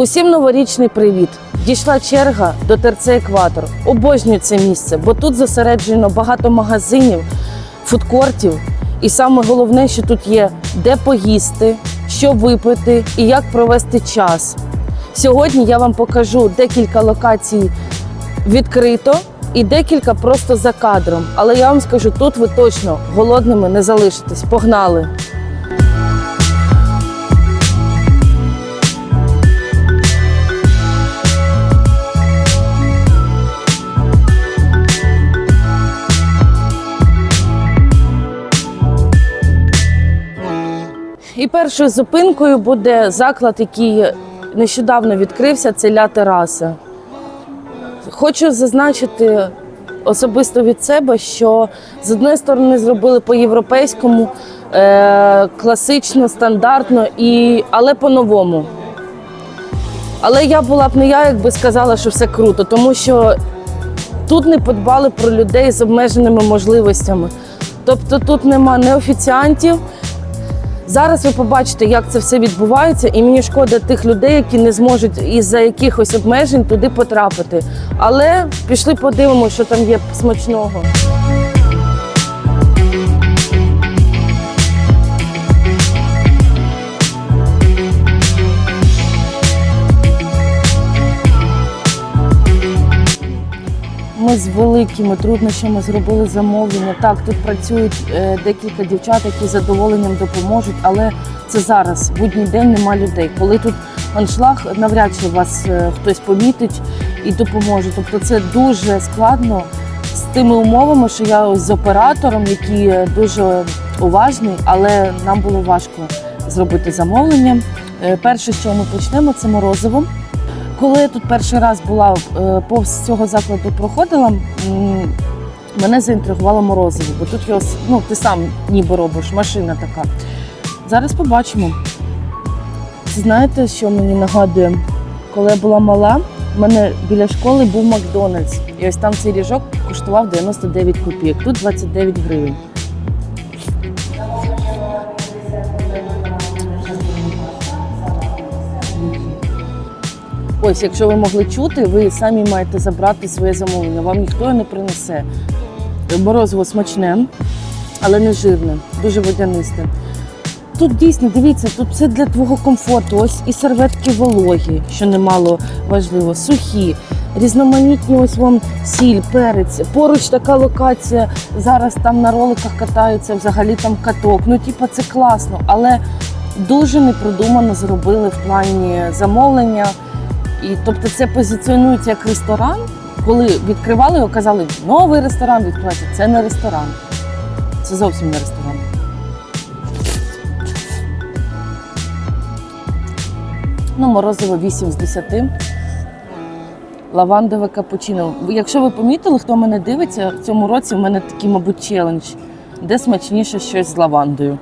Усім новорічний привіт! Дійшла черга до ТРЦ Екватор. Обожнюю це місце, бо тут зосереджено багато магазинів, фудкортів. І саме головне, що тут є де поїсти, що випити і як провести час. Сьогодні я вам покажу декілька локацій відкрито і декілька просто за кадром. Але я вам скажу, тут ви точно голодними не залишитесь. Погнали! І першою зупинкою буде заклад, який нещодавно відкрився. Це Ля Тераса. Хочу зазначити особисто від себе, що з однієї сторони зробили по-європейському, е- класично, стандартно, і, але по-новому. Але я була б не я, якби сказала, що все круто, тому що тут не подбали про людей з обмеженими можливостями. Тобто тут нема не офіціантів. Зараз ви побачите, як це все відбувається, і мені шкода тих людей, які не зможуть із-за якихось обмежень туди потрапити. Але пішли подивимося, що там є смачного. Ми з великими труднощами зробили замовлення. Так, тут працюють е, декілька дівчат, які з задоволенням допоможуть, але це зараз, будній день нема людей. Коли тут аншлаг, навряд чи вас е, хтось помітить і допоможе. Тобто це дуже складно з тими умовами, що я ось з оператором, який е, дуже уважний, але нам було важко зробити замовлення. Перше, що ми почнемо, це морозиво. Коли я тут перший раз була е, повз цього закладу проходила, мене заінтригувало морозиво, бо тут його ну, ти сам ніби робиш, машина така. Зараз побачимо. Знаєте, що мені нагадує? Коли я була мала, в мене біля школи був Макдональдс. І ось там цей ріжок коштував 99 копійок, тут 29 гривень. Ось, якщо ви могли чути, ви самі маєте забрати своє замовлення. Вам ніхто його не принесе. Морозиво смачне, але не жирне, дуже водянисте. Тут дійсно, дивіться, тут все для твого комфорту. Ось і серветки вологі, що немало важливо, сухі, різноманітні ось вам сіль, перець. Поруч така локація. Зараз там на роликах катаються, взагалі там каток. Ну, типа, це класно, але дуже непродумано зробили в плані замовлення. І тобто це позиціонується як ресторан. Коли відкривали його, казали, новий ресторан відкривається. Це не ресторан. Це зовсім не ресторан. Ну, морозиво 8 з 10. Лавандове капучино. Якщо ви помітили, хто мене дивиться, в цьому році в мене такий, мабуть, челендж, де смачніше щось з лавандою.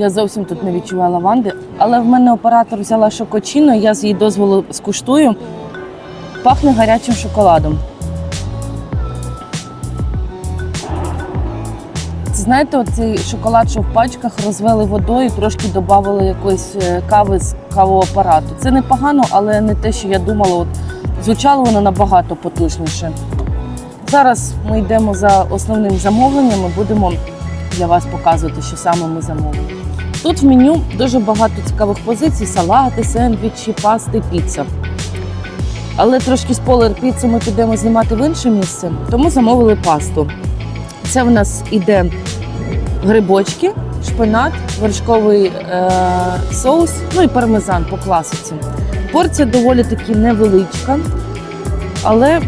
Я зовсім тут не відчуваю лаванди, але в мене оператор взяла шокочино, я з її дозволу скуштую. Пахне гарячим шоколадом. Знаєте, оцей шоколад, що в пачках розвели водою, трошки додали якоїсь е, кави з кавового апарату. Це непогано, але не те, що я думала. От, звучало воно набагато потужніше. Зараз ми йдемо за основним замовленням і будемо для вас показувати, що саме ми замовили. Тут в меню дуже багато цікавих позицій: салати, сендвічі, пасти, піца. Але трошки спойлер піцу ми підемо знімати в інше місце, тому замовили пасту. Це в нас іде грибочки, шпинат, вершковий е- соус, ну і пармезан по класиці. Порція доволі таки невеличка, але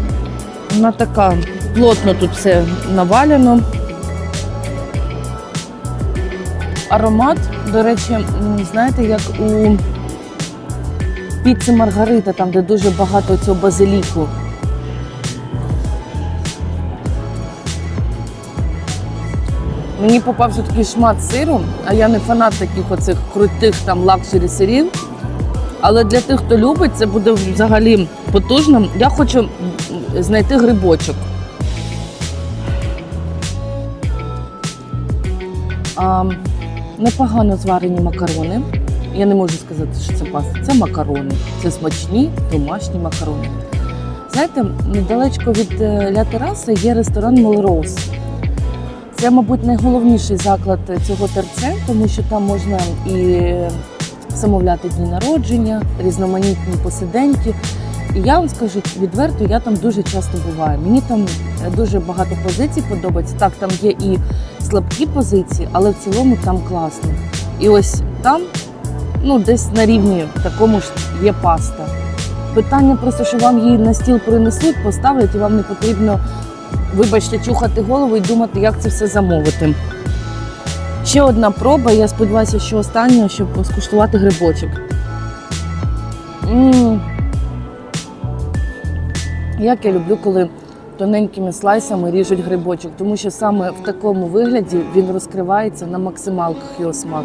вона така плотно тут все навалено. Аромат, до речі, знаєте, як у піци Маргарита, там, де дуже багато цього базиліку. Мені попався такий шмат сиру, а я не фанат таких оцих крутих там лакшері сирів. Але для тих, хто любить, це буде взагалі потужно. Я хочу знайти грибочок. А, непогано зварені макарони. Я не можу сказати, що це паста. Це макарони. Це смачні домашні макарони. Знаєте, недалечко від е, Ля Тераси є ресторан Мелроуз. Це, мабуть, найголовніший заклад цього терце, тому що там можна і замовляти дні народження, різноманітні посиденьки. І я вам скажу відверто, я там дуже часто буваю. Мені там е, дуже багато позицій подобається. Так, там є і слабкі позиції, але в цілому там класно. І ось там, ну десь на рівні такому ж є паста. Питання просто, що вам її на стіл принесуть, поставлять, і вам не потрібно, вибачте, чухати голову і думати, як це все замовити. Ще одна проба, я сподіваюся, що остання, щоб скуштувати грибочок. м Як я люблю, коли тоненькими слайсами ріжуть грибочок, тому що саме в такому вигляді він розкривається на максималках його смак.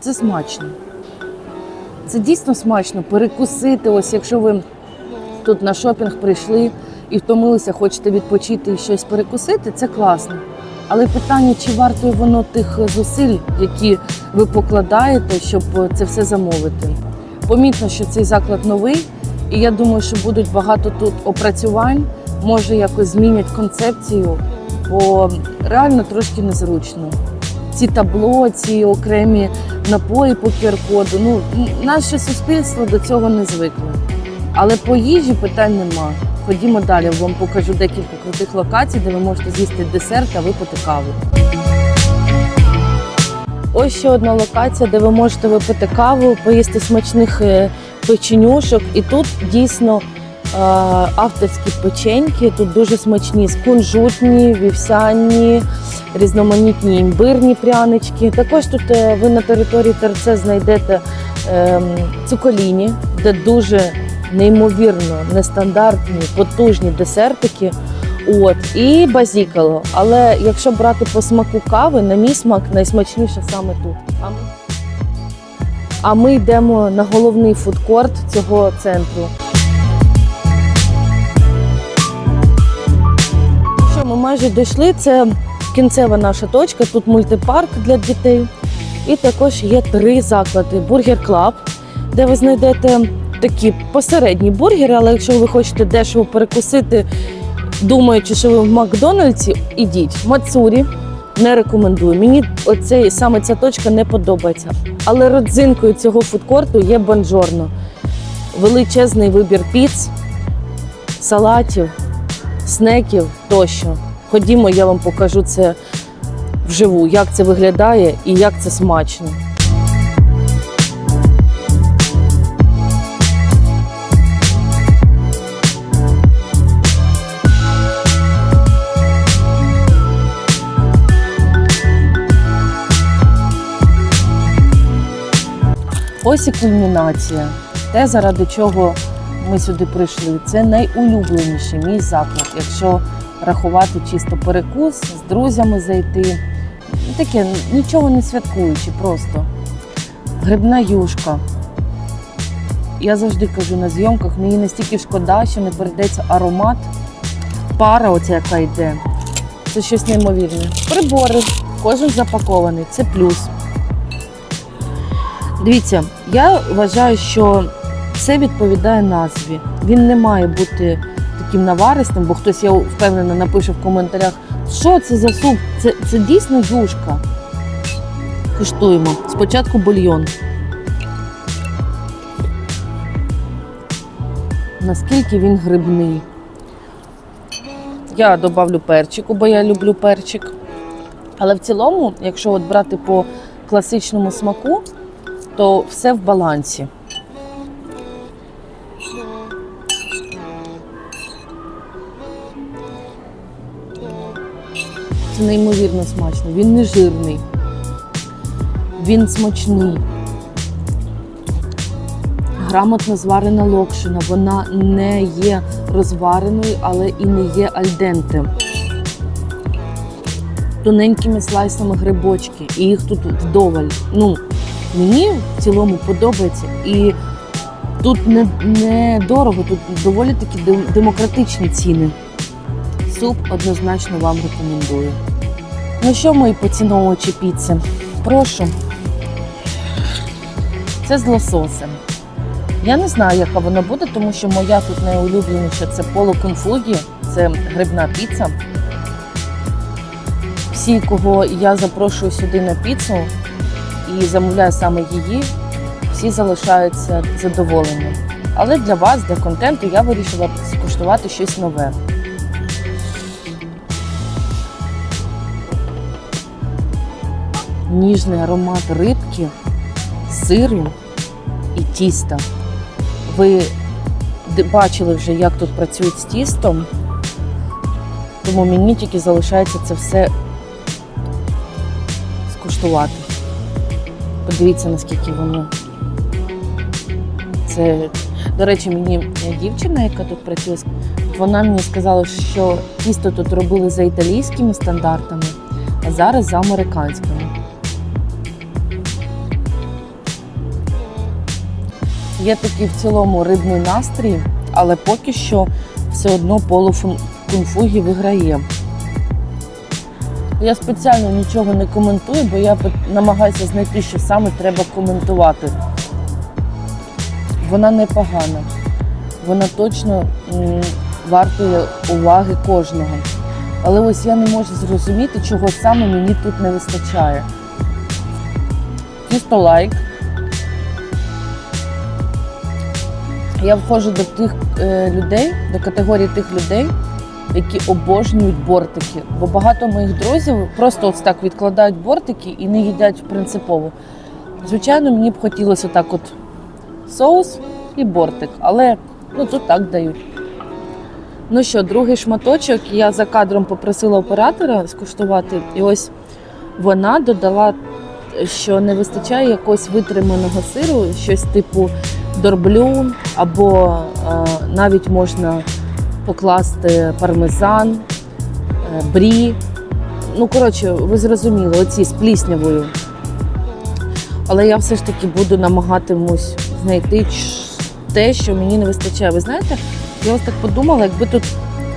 Це смачно. Це дійсно смачно перекусити. Ось якщо ви тут на шопінг прийшли і втомилися, хочете відпочити і щось перекусити, це класно. Але питання, чи варто воно тих зусиль, які ви покладаєте, щоб це все замовити. Помітно, що цей заклад новий, і я думаю, що будуть багато тут опрацювань, може якось змінять концепцію, бо реально трошки незручно. Ці табло, ці окремі напої по QR-коду. Ну, наше суспільство до цього не звикло. Але по їжі питань нема. Ходімо далі, вам покажу декілька крутих локацій, де ви можете з'їсти десерт та випити каву. Ось ще одна локація, де ви можете випити каву, поїсти смачних е, печенюшок. І тут дійсно е, авторські печеньки. Тут дуже смачні скунжутні, вівсяні, різноманітні імбирні прянички. Також тут е, ви на території ТРЦ знайдете е, цуколіні, де дуже неймовірно нестандартні, потужні десертики. От і базікало. Але якщо брати по смаку кави, на мій смак найсмачніше саме тут. А ми, йдемо на головний фудкорт цього центру. Що ми майже дійшли? Це кінцева наша точка. Тут мультипарк для дітей. І також є три заклади: бургер клаб, де ви знайдете такі посередні бургери, але якщо ви хочете дешево перекусити, думаючи, що ви в Макдональдсі, ідіть. Мацурі не рекомендую. Мені оцей саме ця точка не подобається. Але родзинкою цього фудкорту є бонжорно. Величезний вибір піц, салатів, снеків тощо. Ходімо, я вам покажу це вживу, як це виглядає і як це смачно. Ось і кульмінація. Те, заради чого ми сюди прийшли. Це найулюбленіший мій заклад. Якщо рахувати чисто перекус, з друзями зайти. Таке нічого не святкуючи, просто грибна юшка. Я завжди кажу на зйомках, мені настільки шкода, що не передається аромат, пара, оця яка йде. Це щось неймовірне. Прибори, кожен запакований, це плюс. Дивіться, я вважаю, що все відповідає назві. Він не має бути таким наваристим, бо хтось я впевнена напише в коментарях, що це за суп. Це, це дійсно юшка. Куштуємо. Спочатку бульйон. Наскільки він грибний. Я додавлю перчику, бо я люблю перчик. Але в цілому, якщо от брати по класичному смаку, то все в балансі. Це неймовірно смачно. Він не жирний, він смачний. Грамотно зварена локшина. Вона не є розвареною, але і не є альденте. Тоненькими слайсами грибочки, і їх тут вдоволь. Ну, мені в цілому подобається. І тут не, не дорого, тут доволі такі демократичні ціни. Суп однозначно вам рекомендую. Ну що, мої поціновувачі піци? Прошу, Це з лососем. Я не знаю, яка вона буде, тому що моя тут найулюбленіша це поло кунфугі, це грибна піца. Всі, кого я запрошую сюди на піцу і замовляю саме її, всі залишаються задоволені. Але для вас, для контенту, я вирішила скуштувати щось нове. Ніжний аромат рибки, сиру і тіста. Ви бачили вже, як тут працюють з тістом, тому мені тільки залишається це все скуштувати. Подивіться, наскільки воно. Це, до речі, мені дівчина, яка тут працює, вона мені сказала, що тісто тут робили за італійськими стандартами, а зараз за американськими. Є такий в цілому рибний настрій, але поки що все одно поло кунфугі виграє. Я спеціально нічого не коментую, бо я намагаюся знайти, що саме треба коментувати. Вона непогана. Вона точно вартує уваги кожного. Але ось я не можу зрозуміти, чого саме мені тут не вистачає. Тісто лайк. Я входжу до тих е, людей, до категорії тих людей, які обожнюють бортики. Бо багато моїх друзів просто ось так відкладають бортики і не їдять принципово. Звичайно, мені б хотілося так от соус і бортик, але ну, тут так дають. Ну що, другий шматочок я за кадром попросила оператора скуштувати, і ось вона додала, що не вистачає якогось витриманого сиру, щось типу дорблю, або е, навіть можна покласти пармезан, е, брі. Ну, коротше, ви зрозуміли, оці з пліснявою. Але я все ж таки буду намагатимусь знайти те, що мені не вистачає. Ви знаєте, я ось так подумала, якби тут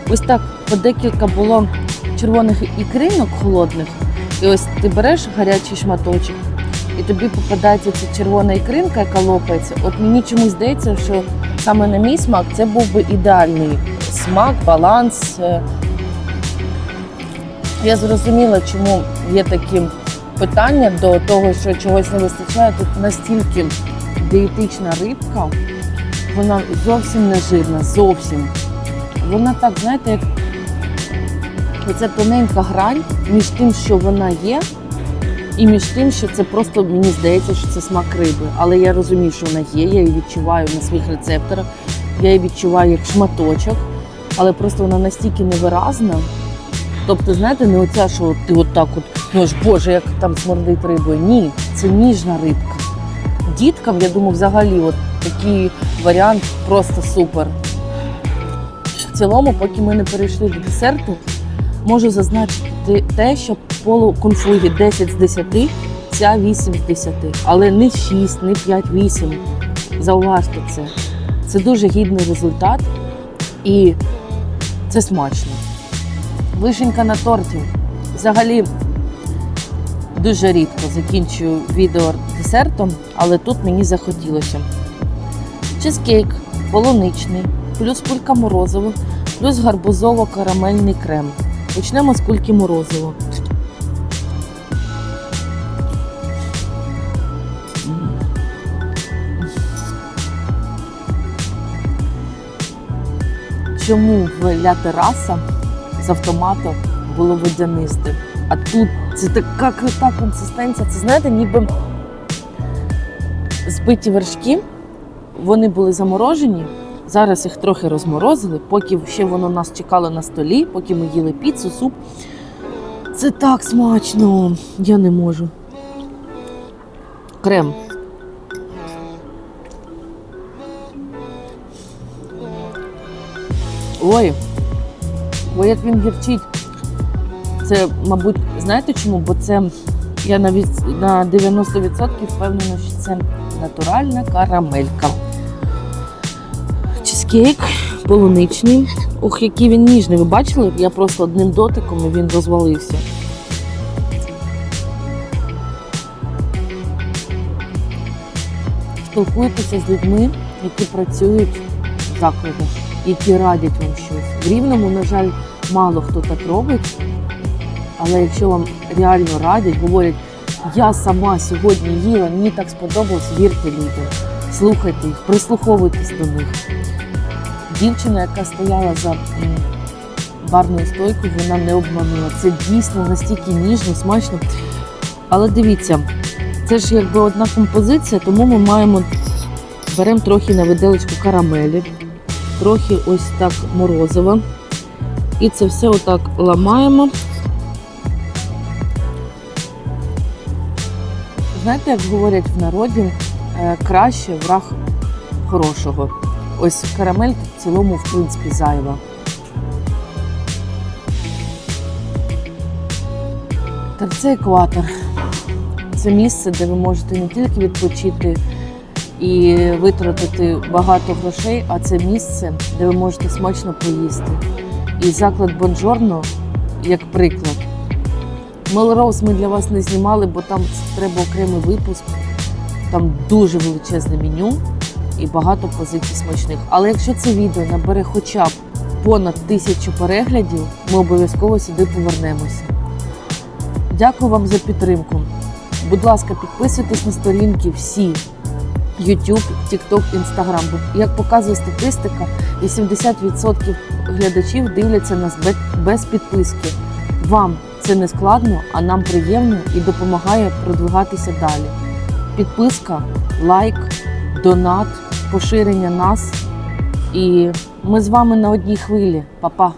ось так по декілька було червоних ікринок холодних, і ось ти береш гарячий шматочок, і тобі попадається ця червона ікринка, яка лопається. От мені чомусь здається, що саме на мій смак це був би ідеальний смак, баланс. Е, Я зрозуміла, чому є такі питання до того, що чогось не вистачає. Тут настільки дієтична рибка, вона зовсім не жирна, зовсім. Вона так, знаєте, як оця тоненька грань між тим, що вона є, і між тим, що це просто мені здається, що це смак риби. Але я розумію, що вона є, я її відчуваю на своїх рецепторах, я її відчуваю як шматочок, але просто вона настільки невиразна. Тобто, знаєте, не оця, що ти отак от, ну ж боже, як там смердить рибою. Ні, це ніжна рибка. Діткам, я думаю, взагалі от такий варіант просто супер. В цілому, поки ми не перейшли до десерту, можу зазначити те, що полу конфугі 10 з 10, ця 8 з 10. Але не 6, не 5, 8. Зауважте це. Це дуже гідний результат і це смачно. Вишенька на торті. Взагалі дуже рідко закінчую відео десертом, але тут мені захотілося. Чизкейк полуничний, плюс кулька морозиво, плюс гарбузово-карамельний крем. Почнемо з кульки морозиво. Чому в ля тераса з автомату було водянисте? А тут це така крута консистенція. Це знаєте, ніби збиті вершки, вони були заморожені. Зараз їх трохи розморозили, поки ще воно нас чекало на столі, поки ми їли піцу, суп. Це так смачно. Я не можу. Крем. Ой, ой, як він гірчить. Це, мабуть, знаєте чому? Бо це я навіть на 90% впевнена, що це натуральна карамелька. Чизкейк полуничний. Ох, який він ніжний. Ви бачили? Я просто одним дотиком і він розвалився. Поспілкуйтеся з людьми, які працюють в закладах, які радять вам щось. В рівному, на жаль, мало хто так робить. Але якщо вам реально радять, говорять, я сама сьогодні їла, мені так сподобалось, вірте людям, слухайте їх, прислуховуйтесь до них. Дівчина, яка стояла за барною стойкою, вона не обманула. Це дійсно настільки ніжно, смачно. Але дивіться, це ж якби одна композиція, тому ми маємо беремо трохи на виделочку карамелі, трохи ось так морозива. І це все отак ламаємо. Знаєте, як говорять в народі, е, краще враг хорошого. Ось карамель в цілому, в принципі, зайва. Так, це екватор. Це місце, де ви можете не тільки відпочити і витратити багато грошей, а це місце, де ви можете смачно поїсти. І заклад Бонжорно, як приклад. Мелроуз ми для вас не знімали, бо там треба окремий випуск. Там дуже величезне меню і багато позицій смачних. Але якщо це відео набере хоча б понад тисячу переглядів, ми обов'язково сюди повернемося. Дякую вам за підтримку. Будь ласка, підписуйтесь на сторінки всі YouTube, TikTok, Instagram. Бо, як показує статистика, 80% глядачів дивляться нас без, підписки. Вам це не складно, а нам приємно і допомагає продвигатися далі. Підписка, лайк, донат, поширення нас. І ми з вами на одній хвилі. Па-па!